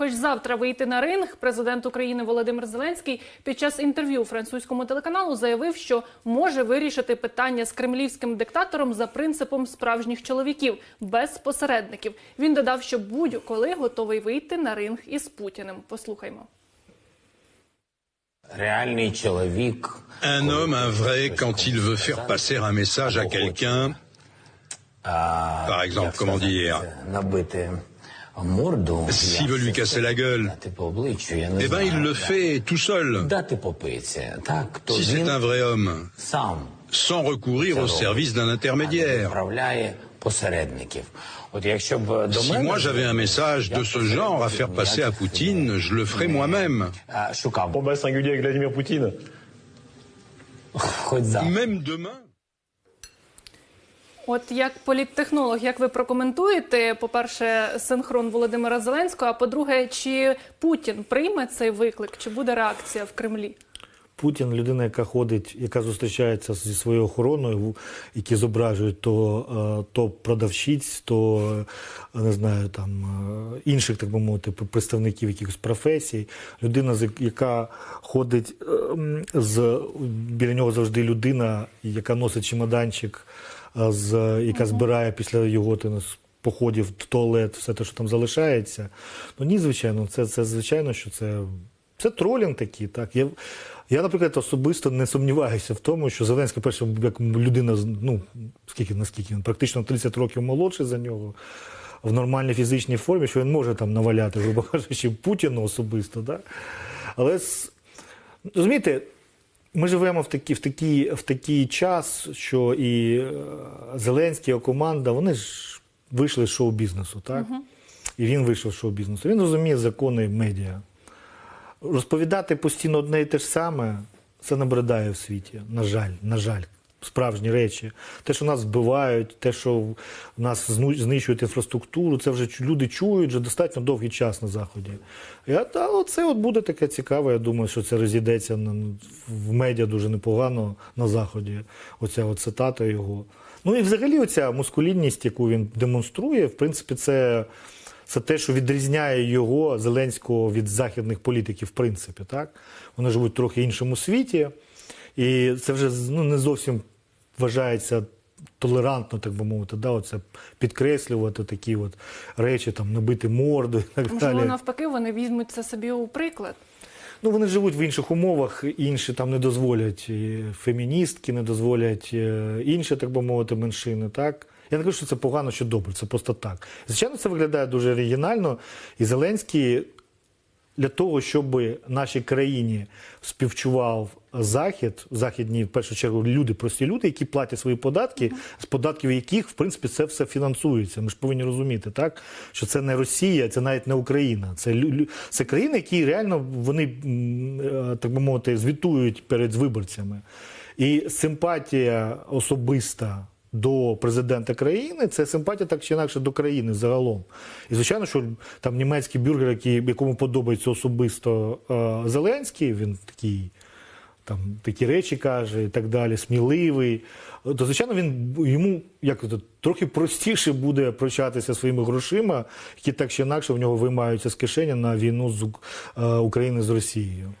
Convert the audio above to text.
хоч завтра вийти на ринг, президент України Володимир Зеленський під час інтерв'ю французькому телеканалу заявив, що може вирішити питання з кремлівським диктатором за принципом справжніх чоловіків без посередників. Він додав, що будь-коли готовий вийти на ринг із Путіним. Послухаймо. Реальний чоловік. Un homme, un vrai, quand il veut faire passer un message à quelqu'un, par exemple, comment dire. S'il veut lui casser la gueule, eh ben il le fait tout seul. Si c'est un vrai homme, sans recourir au service d'un intermédiaire. Si moi j'avais un message de ce genre à faire passer à Poutine, je le ferais moi-même. Combat singulier avec Vladimir Poutine. Même demain. От як політтехнолог, як ви прокоментуєте, по-перше, синхрон Володимира Зеленського, а по-друге, чи Путін прийме цей виклик, чи буде реакція в Кремлі? Путін людина, яка ходить, яка зустрічається зі своєю охороною, які зображують то, е, то продавщиць, то е, не знаю, там е, інших, так би мовити, представників якихось професій. Людина, яка ходить е, з біля нього завжди людина, яка носить чемоданчик, з яка збирає після його там, походів в туалет, все те, що там залишається. Ну ні, звичайно, це, це звичайно, що це. Це тролінг такий, так. Я, я, наприклад, особисто не сумніваюся в тому, що Зеленський, перше, як людина, ну, скільки, наскільки він, практично 30 років молодший за нього, в нормальній фізичній формі, що він може там наваляти, грубо кажучи, Путіну особисто, так. Але, розумієте, ми живемо в такий, в такий, в такий час, що і е, Зеленський, його команда, вони ж вийшли з шоу-бізнесу, так? І він вийшов з шоу-бізнесу. Він розуміє закони медіа. Розповідати постійно одне і те ж саме, це набридає в світі. На жаль, на жаль. Справжні речі. Те, що нас вбивають, те, що нас знищують інфраструктуру, це вже люди чують вже достатньо довгий час на Заході. Я, та, оце от буде таке цікаве. Я думаю, що це розійдеться в медіа дуже непогано на Заході. Оця от цитата його. Ну і взагалі оця мускулінність, яку він демонструє, в принципі, це це те, що відрізняє його Зеленського від західних політиків, в принципі, так? Вони живуть трохи іншому світі, і це вже ну, не зовсім вважається толерантно, так би мовити, да? Оце підкреслювати такі от речі, там, набити морду і так Можливо, далі. навпаки, вони візьмуть це собі у приклад. Ну, вони живуть в інших умовах, інші там не дозволять феміністки, не дозволять е, інші, так би мовити, меншини. Так? Я не кажу, що це погано, що добре, це просто так. Звичайно, це виглядає дуже оригінально, і Зеленський для того, щоб нашій країні співчував Захід, західні, в першу чергу, люди, прості люди, які платять свої податки, з податків яких, в принципі, це все фінансується. Ми ж повинні розуміти, так? що це не Росія, це навіть не Україна. Це, це країни, які реально вони, е, так би мовити, звітують перед виборцями. І симпатія особиста до президента країни це симпатія так чи інакше до країни загалом. І звичайно, що там німецький бюргер, який, якому подобається особисто е, Зеленський, він такий. Там такі речі каже і так далі, сміливий. То, звичайно, він йому як трохи простіше буде прощатися своїми грошима, які так чи інакше в нього виймаються з кишені на війну з е, України з Росією.